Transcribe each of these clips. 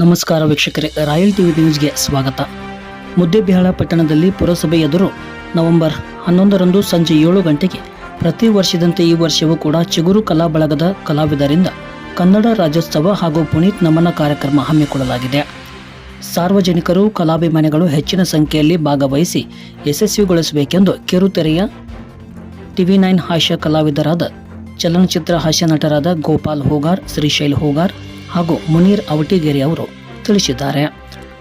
ನಮಸ್ಕಾರ ವೀಕ್ಷಕರೇ, royal TV ನ್ಯೂಸ್ಗೆ ಸ್ವಾಗತ. ಮುದ್ದೆಬಿಹಾಳ ಪಟ್ಟಣದಲ್ಲಿ ಪುರಸಭೆ ಎದುರು ನವೆಂಬರ್ ಹನ್ನೊಂದರಂದು ಸಂಜೆ ಏಳು ಗಂಟೆಗೆ ಪ್ರತಿ ವರ್ಷದಂತೆ ಈ ವರ್ಷವೂ ಕೂಡ ಚಿಗುರು ಕಲಾ ಬಳಗದ ಕಲಾವಿದರಿಂದ ಕನ್ನಡ ರಾಜ್ಯೋತ್ಸವ ಹಾಗೂ ಪುನೀತ್ ನಮನ ಕಾರ್ಯಕ್ರಮ ಹಮ್ಮಿಕೊಳ್ಳಲಾಗಿದೆ. ಸಾರ್ವಜನಿಕರು ಕಲಾಭಿಮಾನಿಗಳು ಹೆಚ್ಚಿನ ಸಂಖ್ಯೆಯಲ್ಲಿ ಭಾಗವಹಿಸಿ ಯಶಸ್ವಿಗೊಳಿಸಬೇಕೆಂದು ಕಿರುತೆರೆಯ ಟಿವಿ ನೈನ್ ಹಾಸ್ಯ ಕಲಾವಿದರಾದ ಚಲನಚಿತ್ರ ಹಾಸ್ಯ ನಟರಾದ ಗೋಪಾಲ್ ಹೋಗಾರ್, ಶ್ರೀಶೈಲ್ ಹೂಗಾರ್ ಹಾಗೂ ಮುನೀರ್ ಅವಟಿಗೇರಿ ಅವರು ತಿಳಿಸಿದ್ದಾರೆ.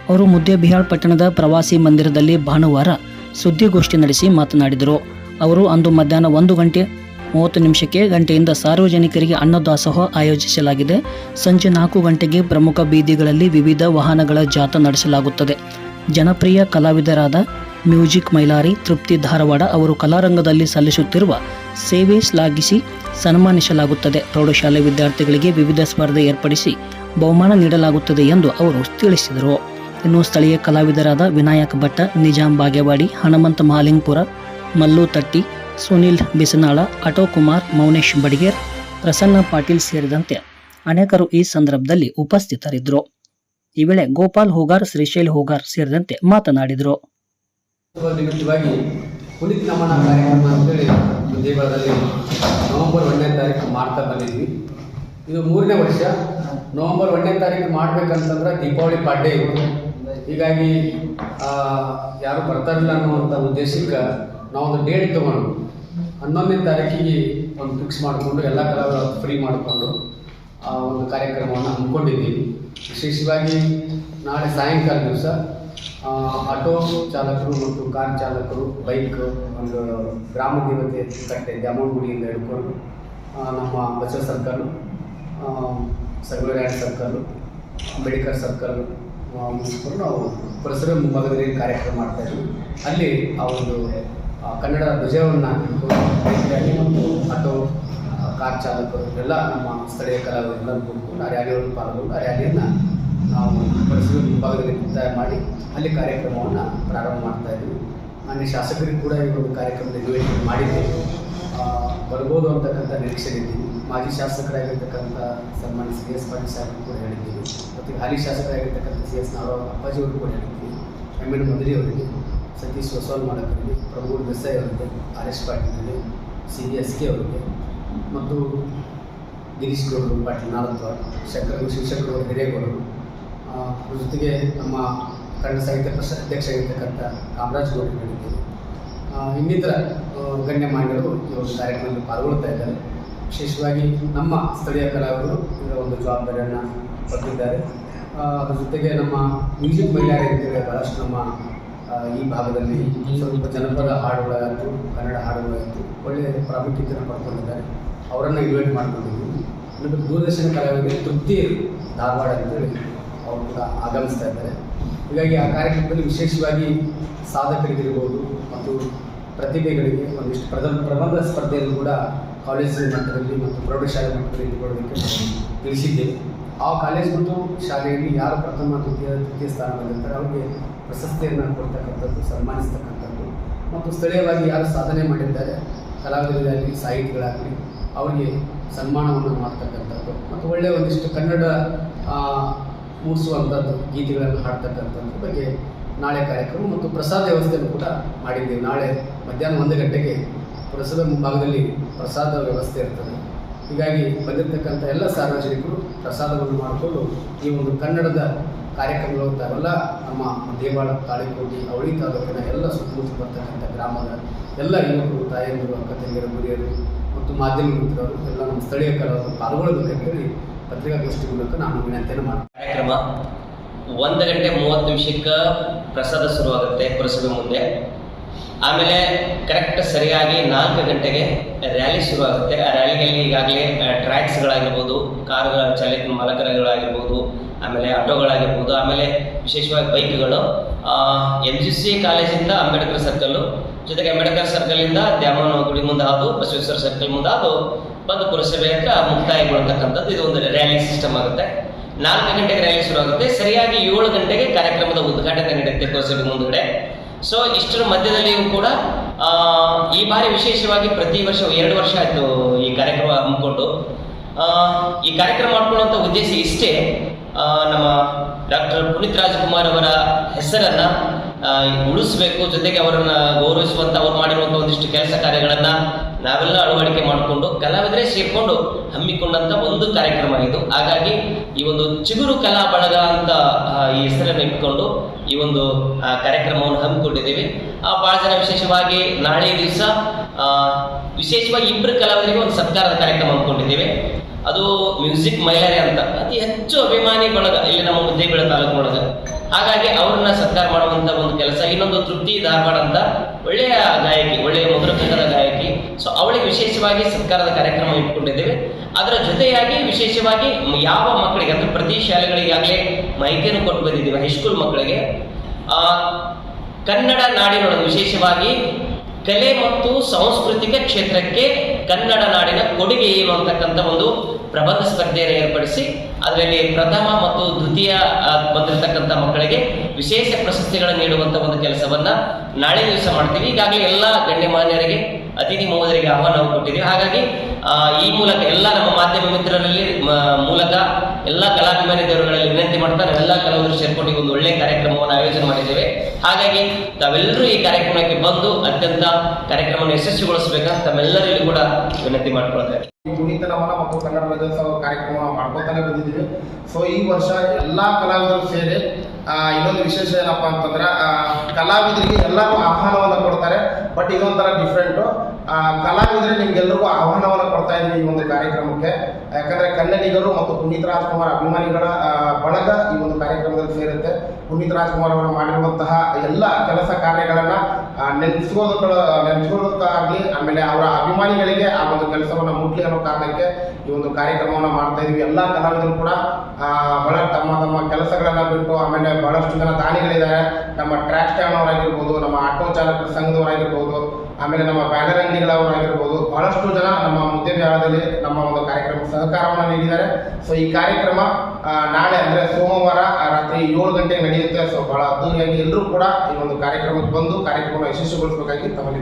ಅವರು ಮುದ್ದೇಬಿಹಾಳ್ ಪಟ್ಟಣದ ಪ್ರವಾಸಿ ಮಂದಿರದಲ್ಲಿ ಭಾನುವಾರ ಸುದ್ದಿಗೋಷ್ಠಿ ನಡೆಸಿ ಮಾತನಾಡಿದರು. ಅವರು ಅಂದು ಮಧ್ಯಾಹ್ನ ಒಂದು ಗಂಟೆ ಮೂವತ್ತು ನಿಮಿಷಕ್ಕೆ ಗಂಟೆಯಿಂದ ಸಾರ್ವಜನಿಕರಿಗೆ ಅನ್ನದಾಸೋಹ ಆಯೋಜಿಸಲಾಗಿದೆ. ಸಂಜೆ ನಾಲ್ಕು ಗಂಟೆಗೆ ಪ್ರಮುಖ ಬೀದಿಗಳಲ್ಲಿ ವಿವಿಧ ವಾಹನಗಳ ಜಾಥಾ ನಡೆಸಲಾಗುತ್ತದೆ. ಜನಪ್ರಿಯ ಕಲಾವಿದರಾದ ಮ್ಯೂಸಿಕ್ ಮೈಲಾರಿ ತೃಪ್ತಿ ಧಾರವಾಡ ಅವರು ಕಲಾರಂಗದಲ್ಲಿ ಸಲ್ಲಿಸುತ್ತಿರುವ ಸೇವೆ ಶ್ಲಾಘಿಸಿ ಸನ್ಮಾನಿಸಲಾಗುತ್ತದೆ. ಪ್ರೌಢಶಾಲೆ ವಿದ್ಯಾರ್ಥಿಗಳಿಗೆ ವಿವಿಧ ಸ್ಪರ್ಧೆ ಏರ್ಪಡಿಸಿ ಬಹುಮಾನ ನೀಡಲಾಗುತ್ತದೆ ಎಂದು ಅವರು ತಿಳಿಸಿದರು. ಇನ್ನು ಸ್ಥಳೀಯ ಕಲಾವಿದರಾದ ವಿನಾಯಕ ಭಟ್ಟ ನಿಜಾಂ ಬಾಗೇವಾಡಿ, ಹನುಮಂತ ಮಹಾಲಿಂಗ್ಪುರ, ಮಲ್ಲು ತಟ್ಟಿ, ಸುನಿಲ್ ಬಿಸನಾಳ ಅಟೋ ಕುಮಾರ್, ಮೌನೇಶ್ ಬಡಿಗೇರ್, ಪ್ರಸನ್ನ ಪಾಟೀಲ್ ಸೇರಿದಂತೆ ಅನೇಕರು ಈ ಸಂದರ್ಭದಲ್ಲಿ ಉಪಸ್ಥಿತರಿದ್ದರು. ಈ ವೇಳೆ ಗೋಪಾಲ್ ಹೋಗಾರ್, ಶ್ರೀಶೈಲ್ ಹೋಗಾರ್ ಸೇರಿದಂತೆ ಮಾತನಾಡಿದರು. ಪುನೀತ್ ನಮನ ಕಾರ್ಯಕ್ರಮ ಅಂತೇಳಿ ದೇವಳದಲ್ಲಿ ನವಂಬರ್ ಒಂದನೇ ತಾರೀಕು ಮಾಡ್ತಾ ಬಂದಿದ್ವಿ. ಇದು ಮೂರನೇ ವರ್ಷ. ನವಂಬರ್ ಒಂದನೇ ತಾರೀಕು ಮಾಡ್ಬೇಕಂತಂದ್ರೆ ದೀಪಾವಳಿ ಪಾಡ್ಡೆ ಇತ್ತು. ಹೀಗಾಗಿ ಯಾರು ಬರ್ತಾರಿಲ್ಲ ಅನ್ನುವಂಥ ಉದ್ದೇಶಕ್ಕೆ ನಾವೊಂದು ಡೇಟ್ ತೊಗೊಂಡು ಹನ್ನೊಂದನೇ ತಾರೀಕಿಗೆ ಒಂದು ಫಿಕ್ಸ್ ಮಾಡಿಕೊಂಡು ಎಲ್ಲ ಕಲಾವಿದ ಫ್ರೀ ಮಾಡಿಕೊಂಡು, ಆ, ಒಂದು ಕಾರ್ಯಕ್ರಮವನ್ನು ಹಮ್ಮಿಕೊಂಡಿದ್ದೀವಿ. ವಿಶೇಷವಾಗಿ ನಾಳೆ ಸಾಯಂಕಾಲ ದಿವಸ ಆಟೋ ಚಾಲಕರು ಮತ್ತು ಕಾರ್ ಚಾಲಕರು, ಬೈಕ್, ಒಂದು ಗ್ರಾಮ ದೇವತೆ ಕಟ್ಟೆ ದ್ಯಾಮಗುಡಿಯಿಂದ ಹಿಡ್ಕೊಂಡು ನಮ್ಮ ಬಸವ ಸರ್ಕಲ್ಲು ಸಗಲರ್ಯಾಡ್ ಸರ್ಕಲ್ಲು ಅಂಬೇಡ್ಕರ್ ಸರ್ಕಲ್ ಮುಗಿಸ್ಕೊಂಡು ನಾವು ಪರಿಸರ ಮುಂಭಾಗದಲ್ಲಿ ಕಾರ್ಯಕ್ರಮ ಮಾಡ್ತಾಯಿದ್ವಿ ಅಲ್ಲಿ ಆ ಒಂದು ಕನ್ನಡ ಧ್ವಜವನ್ನು ಹಿಡ್ಕೊಂಡು ಮತ್ತು ಆಟೋ ಕಾರ್ ಚಾಲಕರು, ಎಲ್ಲ ನಮ್ಮ ಸ್ಥಳೀಯ ಕಲಾವಿದರೆಲ್ಲ ಕೂತ್ಕೊಂಡು ಆ ರ್ಯಾಲಿಯನ್ನು ಪಾಲ್ಗೊಂಡು ಆ ರ್ಯಾಲಿಯನ್ನು ನಾವು ಪರಿಸರ ವಿಭಾಗದಲ್ಲಿ ಮುಕ್ತಾಯ ಮಾಡಿ ಅಲ್ಲಿ ಕಾರ್ಯಕ್ರಮವನ್ನು ಪ್ರಾರಂಭ ಮಾಡ್ತಾ ಇದ್ವಿ. ಮಾನ್ಯ ಶಾಸಕರಿಗೆ ಕೂಡ ಈ ಒಂದು ಕಾರ್ಯಕ್ರಮದ ನಿವೇದನೆ ಮಾಡಿದ್ದೇವೆ ಬರ್ಬೋದು ಅಂತಕ್ಕಂಥ ನಿರೀಕ್ಷೆ ಇದ್ದೀವಿ ಮಾಜಿ ಶಾಸಕರಾಗಿರ್ತಕ್ಕಂಥ ಸನ್ಮಾನ್ಯ ಸಿ ಎಸ್ ಪಾಟೀಲ್ ಸಾಹೇಬ್ ಕೂಡ ಹೇಳಿದ್ದೀವಿ ಮತ್ತು ಹಾಲಿ ಶಾಸಕರಾಗಿರ್ತಕ್ಕಂಥ ಸಿ ಎಸ್ ನಾರಾಯಣ ಅಪ್ಪಾಜಿ ಅವರು ಕೂಡ ಹೇಳಿದ್ದೀವಿ ಎಂ ಎನ್ ಅವರಿಗೆ, ಸತೀಶ್ ಹೊಸವಾಲ್ ಮಾಡಕರಿಗೆ ಪ್ರಭು ದೇಸಾಯಿ ಅವರಿಗೆ, R S Patil C B S K ಅವರಿಗೆ, ಮತ್ತು ಗಿರೀಶ್ ಗೌಡರು ಪಾಟೀಲ್ ನಾಳತ್ವ ಶಂಕರ್, ಶಿವಶಂಕರ್ ಹಿರೇಗೌಡರು ಅದ್ರ ಜೊತೆಗೆ ನಮ್ಮ ಕನ್ನಡ ಸಾಹಿತ್ಯ ಪರಿಷತ್ ಅಧ್ಯಕ್ಷ ಆಗಿರ್ತಕ್ಕಂಥ ಕಾಮರಾಜ್ ಹೇಳಿದ್ದೀವಿ ಇನ್ನಿತರ ಗಣ್ಯ ಗಣ್ಯಮಾನ್ಯರು ಈ ಒಂದು ಕಾರ್ಯಕ್ರಮದಲ್ಲಿ ಪಾಲ್ಗೊಳ್ತಾ ಇದ್ದಾರೆ. ವಿಶೇಷವಾಗಿ ನಮ್ಮ ಸ್ಥಳೀಯ ಕಲಾವಿದರು ಇದರ ಒಂದು ಜವಾಬ್ದಾರಿಯನ್ನು ಪಡೆದಿದ್ದಾರೆ. ಅದ್ರ ಜೊತೆಗೆ ನಮ್ಮ ಮ್ಯೂಸಿಕ್ ಮಹಿಳೆಯರು ಬಹಳಷ್ಟು ನಮ್ಮ ಈ ಭಾಗದಲ್ಲಿ ಸ್ವಲ್ಪ ಜನಪದ ಹಾಡುಗಳಾಯಿತು, ಕನ್ನಡ ಹಾಡುಗಳಾಯಿತು, ಒಳ್ಳೆಯ ಪ್ರಾಮುಖ್ಯತೆಯನ್ನು ಪಡ್ಕೊಂಡಿದ್ದಾರೆ. ಅವರನ್ನು ಇನ್ವೈಟ್ ಮಾಡ್ಕೊಂಡಿದ್ದೀವಿ. ಮತ್ತು ದೂರದರ್ಶನ ಕಲಾವಿದರು ತೃಪ್ತಿ ಧಾರವಾಡ ಅಂತೇಳಿ ಅವರು ಕೂಡ ಆಗಮಿಸ್ತಾ ಇದ್ದಾರೆ. ಹೀಗಾಗಿ ಆ ಕಾರ್ಯಕ್ರಮದಲ್ಲಿ ವಿಶೇಷವಾಗಿ ಸಾಧಕರಿಗಿರ್ಬೋದು ಮತ್ತು ಪ್ರತಿಭೆಗಳಿಗೆ ಒಂದಿಷ್ಟು ಪ್ರಬಂಧ ಪ್ರಬಂಧ ಸ್ಪರ್ಧೆಯನ್ನು ಕೂಡ ಕಾಲೇಜಿನ ಮಟ್ಟದಲ್ಲಿ ಮತ್ತು ಪ್ರೌಢಶಾಲೆ ಮಟ್ಟದಲ್ಲಿ ನಾವು ತಿಳಿಸಿದ್ದೇವೆ. ಆ ಕಾಲೇಜ್ ಮತ್ತು ಶಾಲೆಯಲ್ಲಿ ಯಾರು ಪ್ರಥಮ, ದ್ವಿತೀಯ, ತೃತೀಯ ಸ್ಥಾನ ಬಂದಿರ್ತಾರೆ ಅವರಿಗೆ ಪ್ರಶಸ್ತಿಯನ್ನು ಕೊಡ್ತಕ್ಕಂಥದ್ದು, ಸನ್ಮಾನಿಸ್ತಕ್ಕಂಥದ್ದು ಮತ್ತು ಸ್ಥಳೀಯವಾಗಿ ಯಾರು ಸಾಧನೆ ಮಾಡಿದ್ದಾರೆ ಕಲಾವಿದರಾಗಲಿ ಸಾಹಿತಿಗಳಾಗಲಿ, ಅವರಿಗೆ ಸನ್ಮಾನವನ್ನು ಮಾಡ್ತಕ್ಕಂಥದ್ದು ಮತ್ತು ಒಳ್ಳೆಯ ಒಂದಿಷ್ಟು ಕನ್ನಡ ಮೂಡಿಸುವಂಥದ್ದು ಗೀತೆಗಳನ್ನು ಹಾಡ್ತಕ್ಕಂಥದ್ರ ಬಗ್ಗೆ ನಾಳೆ ಕಾರ್ಯಕ್ರಮ ಮತ್ತು ಪ್ರಸಾದ ವ್ಯವಸ್ಥೆಯನ್ನು ಕೂಡ ಮಾಡಿದ್ದೀವಿ. ನಾಳೆ ಮಧ್ಯಾಹ್ನ ಒಂದು ಗಂಟೆಗೆ ಪುರಸಭೆ ಮುಂಭಾಗದಲ್ಲಿ ಪ್ರಸಾದ ವ್ಯವಸ್ಥೆ ಇರ್ತದೆ. ಹೀಗಾಗಿ ಬಂದಿರತಕ್ಕಂಥ ಎಲ್ಲ ಸಾರ್ವಜನಿಕರು ಪ್ರಸಾದವನ್ನು ಮಾಡಿಕೊಂಡು ಈ ಒಂದು ಕನ್ನಡದ ಕಾರ್ಯಕ್ರಮಗಳು ತಾವೆಲ್ಲ ನಮ್ಮ ದೇವಾಳ, ತಾಳಿಕೋಟಿ, ಅವಳಿ ತಾಲೂಕಿನ ಎಲ್ಲ ಸುತ್ತಮುತ್ತ ಬರ್ತಕ್ಕಂಥ ಗ್ರಾಮದ ಎಲ್ಲ ಯುವಕರು, ತಾಯಂದಿರು ಅಕ್ಕ ತಂಗಿಯರು ಮತ್ತು ಮಾಧ್ಯಮ ಮಿತ್ರರು, ಎಲ್ಲ ನಮ್ಮ ಸ್ಥಳೀಯ ಕಲಾವಿದರು ಪಾಲ್ಗೊಳ್ಳಬೇಕಂತೇಳಿ ಪತ್ರಿಕಾಗೋಷ್ಠಿ ಮೂಲಕ ನಾನು ವಿನಂತಿಯನ್ನು ಕಾರ್ಯಕ್ರಮ ಒಂದು ಗಂಟೆ ಮೂವತ್ತು ನಿಮಿಷಕ್ಕೆ ಪ್ರಸಾದ ಶುರುವಾಗುತ್ತೆ ಪುರಸಭೆ ಮುಂದೆ. ಆಮೇಲೆ ಕರೆಕ್ಟ್ ಸರಿಯಾಗಿ ನಾಲ್ಕು ಗಂಟೆಗೆ ರ್ಯಾಲಿ ಶುರುವಾಗುತ್ತೆ. ಆ ರ್ಯಾಲಿಯಲ್ಲಿ ಈಗಾಗಲೇ ಟ್ರ್ಯಾಕ್ಸ್ಗಳಾಗಿರ್ಬೋದು ಕಾರುಗಳ ಚಾಲಕ ಮಲಕರಗಳಾಗಿರ್ಬೋದು, ಆಮೇಲೆ ಆಟೋಗಳಾಗಿರ್ಬೋದು, ಆಮೇಲೆ ವಿಶೇಷವಾಗಿ ಬೈಕ್ಗಳು. ಎಂ ಜಿ ಸಿ ಕಾಲೇಜಿಂದ ಅಂಬೇಡ್ಕರ್ ಸರ್ಕಲ್ಲು ಜೊತೆಗೆ ಅಂಬೇಡ್ಕರ್ ಸರ್ಕಲಿಂದ ದ್ಯಾಮನ ಗುಡಿ ಮುಂದೆ ಹಾದು ಬಸವೇಶ್ವರ ಸರ್ಕಲ್ ಮುಂದೆ ಹಾದು ಬಂದು ಪುರಸಭೆ ಹತ್ರ ಮುಕ್ತಾಯಗೊಳ್ತಕ್ಕಂಥದ್ದು ಇದು ಒಂದು ರ್ಯಾಲಿ ಸಿಸ್ಟಮ್ ಆಗುತ್ತೆ. ನಾಲ್ಕು ಗಂಟೆಗೆ ರ್ಯಾಲಿ ಶುರು ಆಗುತ್ತೆ. ಸರಿಯಾಗಿ ಏಳು ಗಂಟೆಗೆ ಕಾರ್ಯಕ್ರಮದ ಉದ್ಘಾಟನೆ ನಡೆಯುತ್ತೆ ಪುರಸಭೆ ಮುಂದುಗಡೆ. ಸೊ ಇಷ್ಟರ ಮಧ್ಯದಲ್ಲಿಯೂ ಕೂಡ ಈ ಬಾರಿ ವಿಶೇಷವಾಗಿ ಪ್ರತಿ ವರ್ಷ ಎರಡು ವರ್ಷ ಆಯಿತು ಈ ಕಾರ್ಯಕ್ರಮ ಹಮ್ಮಿಕೊಂಡು. ಈ ಕಾರ್ಯಕ್ರಮ ಮಾಡ್ಕೊಳ್ಳುವಂಥ ಉದ್ದೇಶ ಇಷ್ಟೇ. ನಮ್ಮ ಡಾಕ್ಟರ್ ಪುನೀತ್ ರಾಜ್ಕುಮಾರ್ ಅವರ ಹೆಸರನ್ನ ಉಳಿಸ್ಬೇಕು ಜೊತೆಗೆ ಅವರನ್ನ ಗೌರವಿಸುವಂತ ಅವ್ರು ಮಾಡಿರುವಂತ ಒಂದಿಷ್ಟು ಕೆಲಸ ಕಾರ್ಯಗಳನ್ನ ನಾವೆಲ್ಲ ಅಳವಡಿಕೆ ಮಾಡಿಕೊಂಡು ಕಲಾವಿದರೆ ಸೇರ್ಕೊಂಡು ಹಮ್ಮಿಕೊಂಡಂತ ಒಂದು ಕಾರ್ಯಕ್ರಮ ಇದು. ಹಾಗಾಗಿ ಈ ಒಂದು ಚಿಗುರು ಕಲಾ ಬಳಗ ಅಂತ ಈ ಹೆಸರನ್ನು ಇಟ್ಕೊಂಡು ಈ ಒಂದು ಕಾರ್ಯಕ್ರಮವನ್ನು ಹಮ್ಮಿಕೊಂಡಿದ್ದೀವಿ. ಆ, ಬಹಳ ಜನ ವಿಶೇಷವಾಗಿ ನಾಳೆ ದಿವಸ ವಿಶೇಷವಾಗಿ ಇಬ್ಬರು ಕಲಾವಿದರಿಗೆ ಒಂದು ಸತ್ಕಾರದ ಕಾರ್ಯಕ್ರಮ ಹಮ್ಮಿಕೊಂಡಿದ್ದೀವಿ. ಅದು ಮ್ಯೂಸಿಕ್ ಮೈಲಾರಿ ಅಂತ. ಅತಿ ಹೆಚ್ಚು ಅಭಿಮಾನಿ ಬಳಗ ಇಲ್ಲಿ ನಮ್ಮ ಮುದ್ದೇಬೇಳೆ ತಾಲೂಕಿನೊಳಗೆ. ಹಾಗಾಗಿ ಅವ್ರನ್ನ ಸತ್ಕಾರ ಮಾಡುವಂತ ಒಂದು ಕೆಲಸ, ಇನ್ನೊಂದು ತೃಪ್ತಿ ಧಾರವಾಡ ಅಂತ ಒಳ್ಳೆಯ ಗಾಯಕಿ, ಒಳ್ಳೆಯ ಮಧುರ ಕಂಠದ ಗಾಯಕಿ. ಸೊ ಅವಳಿಗೆ ವಿಶೇಷವಾಗಿ ಸತ್ಕಾರದ ಕಾರ್ಯಕ್ರಮ ಇಟ್ಕೊಂಡಿದ್ದೇವೆ. ಅದರ ಜೊತೆಯಾಗಿ ವಿಶೇಷವಾಗಿ ಯಾವ ಮಕ್ಕಳಿಗೆ, ಅಂದ್ರೆ ಪ್ರತಿ ಶಾಲೆಗಳಿಗಾಗಲೇ ಮಾಹಿತಿಯನ್ನು ಕೊಟ್ಟು ಬಂದಿದ್ದೀವಿ, ಹೈಸ್ಕೂಲ್ ಮಕ್ಕಳಿಗೆ. ಕನ್ನಡ ನಾಡಿನೊಳಗೆ ವಿಶೇಷವಾಗಿ ಕಲೆ ಮತ್ತು ಸಾಂಸ್ಕೃತಿಕ ಕ್ಷೇತ್ರಕ್ಕೆ ಕನ್ನಡ ನಾಡಿನ ಕೊಡುಗೆ ಏನು ಅಂತಕ್ಕಂಥ ಒಂದು ಪ್ರಬಂಧ ಸ್ಪರ್ಧೆಯನ್ನು ಏರ್ಪಡಿಸಿ, ಅದರಲ್ಲಿ ಪ್ರಥಮ ಮತ್ತು ದ್ವಿತೀಯ ಬಂದಿರತಕ್ಕಂಥ ಮಕ್ಕಳಿಗೆ ವಿಶೇಷ ಪ್ರಶಸ್ತಿಗಳನ್ನು ನೀಡುವಂಥ ಒಂದು ಕೆಲಸವನ್ನು ನಾಳೆ ದಿವಸ ಮಾಡ್ತೀವಿ. ಈಗಾಗಲೇ ಎಲ್ಲ ಗಣ್ಯಮಾನ್ಯರಿಗೆ ಅತಿಥಿ ಮಹೋದರಿಗೆ ಆಹ್ವಾನವನ್ನು ಕೊಟ್ಟಿದ್ದೀವಿ. ಹಾಗಾಗಿ ಈ ಮೂಲಕ ಎಲ್ಲ ನಮ್ಮ ಮಾಧ್ಯಮ ಮಿತ್ರರಲ್ಲಿ ಮೂಲಕ ಎಲ್ಲ ಕಲಾಭಿಮಾನಿ ದೇವರುಗಳಲ್ಲಿ ವಿನಂತಿ ಮಾಡ್ತಾರೆ ಎಲ್ಲ ಕಲಾವಿದರು ಸೇರ್ಕೊಂಡು ಒಂದು ಒಳ್ಳೆ ಕಾರ್ಯಕ್ರಮವನ್ನು ಆಯೋಜನೆ ಮಾಡಿದ್ದೇವೆ. ಹಾಗಾಗಿ, ತಾವೆಲ್ಲರೂ ಈ ಕಾರ್ಯಕ್ರಮಕ್ಕೆ ಬಂದು ಅತ್ಯಂತ ಕಾರ್ಯಕ್ರಮವನ್ನು ಯಶಸ್ವಿಗೊಳಿಸಬೇಕಂತ ತಮ್ಮೆಲ್ಲರಿಗೂ ಕೂಡ ವಿನಂತಿ ಮಾಡ್ಕೊಳ್ತೇವೆ. ನಮನ ಮತ್ತು ಕನ್ನಡ ರಾಜ್ಯೋತ್ಸವ ಕಾರ್ಯಕ್ರಮ ಮಾಡ್ಕೊತಾನೆ ಬಂದಿದ್ದೀವಿ. ಸೊ ಈ ವರ್ಷ ಎಲ್ಲ ಕಲಾವಿದರು ಸೇರಿ ಇನ್ನೊಂದು ವಿಶೇಷ ಏನಪ್ಪಾ ಅಂತಂದ್ರೆ ಕಲಾವಿದರಿಗೆ ಎಲ್ಲರೂ ಆಹ್ವಾನವನ್ನು ಕೊಡ್ತಾರೆ. ಬಟ್ ಇದೊಂಥರ ಡಿಫ್ರೆಂಟು ಕಲಾವಿದರೆ ನಿಮ್ಗೆಲ್ರಿಗೂ ಆಹ್ವಾನವನ್ನು ಕೊಡ್ತಾ ಇದ್ದೀವಿ ಈ ಒಂದು ಕಾರ್ಯಕ್ರಮಕ್ಕೆ. ಯಾಕಂದ್ರೆ ಕನ್ನಡಿಗರು ಮತ್ತು ಪುನೀತ್ ರಾಜ್ಕುಮಾರ್ ಅಭಿಮಾನಿಗಳ ಬಳಗ ಈ ಒಂದು ಕಾರ್ಯಕ್ರಮದಲ್ಲಿ ಸೇರುತ್ತೆ. ಪುನೀತ್ ರಾಜ್ಕುಮಾರ್ ಅವರು ಮಾಡಿರುವಂತಹ ಎಲ್ಲ ಕೆಲಸ ಕಾರ್ಯಗಳನ್ನ ನೆನೆಸ್ಕೋದಕ್ಕೆ ನೆನೆಸ್ಕೊಳ್ಳೋದಕ್ಕಾಗಲಿ ಆಮೇಲೆ ಅವರ ಅಭಿಮಾನಿಗಳಿಗೆ ಆ ಒಂದು ಕೆಲಸವನ್ನು ಮುಟ್ಲಿ ಅನ್ನೋ ಕಾರಣಕ್ಕೆ ಈ ಒಂದು ಕಾರ್ಯಕ್ರಮವನ್ನು ಮಾಡ್ತಾ ಇದೀವಿ. ಎಲ್ಲ ಕಲಾವಿದರು ಕೂಡ ಬಹಳ ತಮ್ಮ ತಮ್ಮ ಕೆಲಸಗಳನ್ನ ಬಿಟ್ಟು, ಆಮೇಲೆ ಬಹಳಷ್ಟು ಜನ ದಾನಿಗಳಿದ್ದಾರೆ. ನಮ್ಮ ಟ್ರ್ಯಾಕ್ ಸ್ಟ್ಯಾಂಡ್ ಅವರಾಗಿರ್ಬೋದು, ನಮ್ಮ ಆಟೋ ಚಾಲಕರ ಸಂಘದವರಾಗಿರ್ಬೋದು, ಆಮೇಲೆ ನಮ್ಮ ಬ್ಯಾನರ್ ಅಂಗಡಿಗಳವರಾಗಿರ್ಬೋದು ಬಹಳಷ್ಟು ಜನ ನಮ್ಮ ಮುದ್ದೆ ವ್ಯವಹಾರದಲ್ಲಿ ನಮ್ಮ ಒಂದು ಕಾರ್ಯಕ್ರಮ ಸಹಕಾರವನ್ನು ನೀಡಿದ್ದಾರೆ. ಸೊ ಈ ಕಾರ್ಯಕ್ರಮ ನಾಳೆ ಅಂದ್ರೆ ಸೋಮವಾರ ರಾತ್ರಿ ಏಳು ಗಂಟೆ ನಡೆಯುತ್ತೆ. ಸೊ ಬಹಳ ಅದ್ದೂರಿಯಾಗಿ ಎಲ್ಲರೂ ಕೂಡ ಈ ಒಂದು ಕಾರ್ಯಕ್ರಮಕ್ಕೆ ಬಂದು ಕಾರ್ಯಕ್ರಮ ಯಶಸ್ವಿಗೊಳಿಸಬೇಕಾಗಿ ತಮ್ಮಲ್ಲಿ